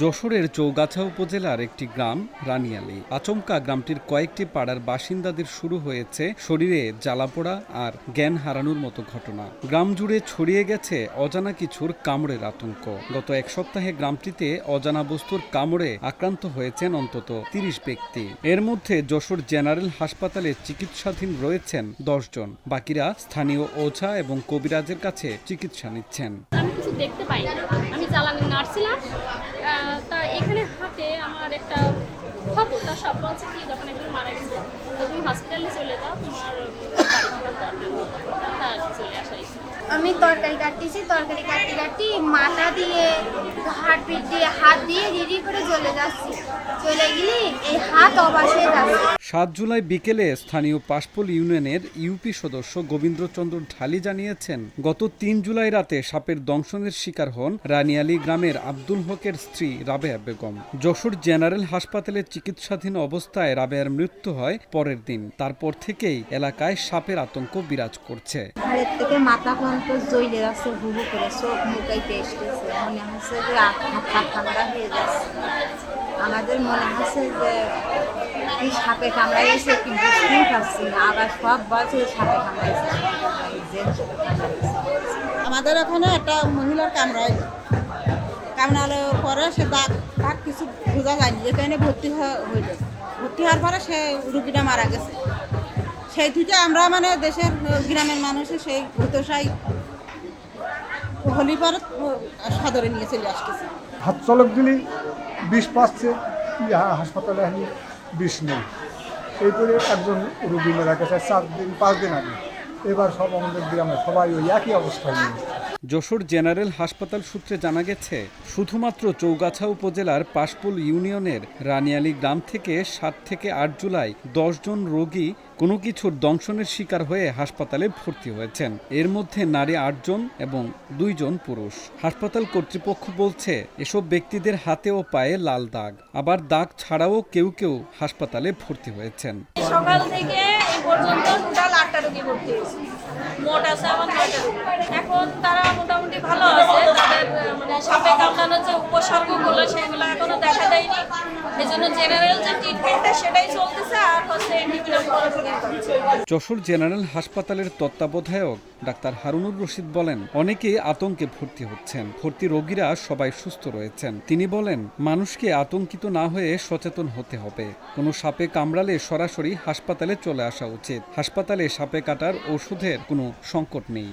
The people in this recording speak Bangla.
যশোরের চৌগাছা উপজেলার একটি গ্রাম, রানিয়ালী। আচমকা গ্রামটির কয়েকটি পাড়ার বাসিন্দাদের শুরু হয়েছে শরীরে জ্বালাপোড়া আর জ্ঞান হারানোর মতো ঘটনা। গ্রাম জুড়ে ছড়িয়ে গেছে অজানা কিছুর কামড়ের আতঙ্ক। গত এক সপ্তাহে গ্রামটিতে অজানা বস্তুর কামড়ে আক্রান্ত হয়েছেন অন্তত তিরিশ ব্যক্তি। এর মধ্যে যশোর জেনারেল হাসপাতালে চিকিৎসাধীন রয়েছেন দশজন বাকিরা স্থানীয় ওঝা এবং কবিরাজের কাছে চিকিৎসা নিচ্ছেন। দেখতে পাই আমি নাড়ছিলাম একটা তার কি, যখন একজন মারা গেছে তো তুমি হসপিটালে চলে যাও, তোমার। আমি তরকারি কাটতেছি, তরকারি কাটতে কাটতে মাথা দিয়ে হাত পিঠ দিয়ে, হাত দিয়ে রিডি করে চলে যাচ্ছি চলে গেলে এই হাত অবাস হয়ে যাচ্ছে সাত জুলাই বিকেলে স্থানীয় পাশপোল ইউনিয়নের ইউপি সদস্য গোবিন্দ্রচন্দ্র ঢালি জানিয়েছেন, গত তিন জুলাই রাতে সাপের দংশনের শিকার হন রানিয়ালী গ্রামের আব্দুল হকের স্ত্রী রাবেয়া বেগম। যশোর জেনারেল হাসপাতালে চিকিৎসাধীন অবস্থায় রাবেয়ার মৃত্যু হয় পরের দিন। তারপর থেকেই এলাকায় সাপের আতঙ্ক বিরাজ করছে। আমাদের মনে হচ্ছে যে কি সাপে কামড়াইছে কি বুঝতেই পারছি না। আবার সব বলছে সাপে কামড়াইছে যে আমাদের ওখানে একটা মহিলার কামড়ায়। কামড়ালে পরে সে দাগ তার কিছু বোঝা যায়নি এখানে ভর্তি হয়ে হইল ভর্তি হওয়ার পরে সে রুগীটা মারা গেছে। সেই থেকে আমরা মানে দেশের গ্রামের মানুষের সেই হতশাই হলি পরে সদরে নিয়ে চলে আসতেছে। হাত চলক দিলেই বিষ পাচ্ছে হাসপাতালে বিষ নেই এই করে একজন রুগী মারা গেছে চার দিন, পাঁচ দিন আগে। এবার সব আমাদের গ্রামে সবাই ওই একই অবস্থায় নিয়ে যশোর জেনারেল হাসপাতাল সূত্রে জানা গেছে, শুধুমাত্র চৌগাছা উপজেলার পাশপুল ইউনিয়নের রানিয়ালী গ্রাম থেকে সাত থেকে আট জুলাই জন রোগী কোনো কিছুর দংশনের শিকার হয়ে হাসপাতালে ভর্তি হয়েছেন। এর মধ্যে নারী আটজন এবং দুইজন পুরুষ। হাসপাতাল কর্তৃপক্ষ বলছে, এসব ব্যক্তিদের হাতে ও পায়ে লাল দাগ। আবার দাগ ছাড়াও কেউ কেউ হাসপাতালে ভর্তি হয়েছেন। সকাল থেকে পর্যন্ত টোটাল আটটা রোগী ভর্তি হয়েছে। মোট আছে আমার এখন তারা সাপে কামড়ানোর যে উপসর্গগুলো সেগুলো এখনও দেখা দেয়নি যশোর জেনারেল হাসপাতালের তত্ত্বাবধায়ক ডাক্তার হারুনুর রশিদ বলেন অনেকেই আতঙ্কে ভর্তি হচ্ছেন। ভর্তি রোগীরা সবাই সুস্থ রয়েছেন। তিনি বলেন, মানুষকে আতঙ্কিত না হয়ে সচেতন হতে হবে। কোনো সাপে কামড়ালে সরাসরি হাসপাতালে চলে আসা উচিত। হাসপাতালে সাপে কাটার ওষুধের কোনো সংকট নেই।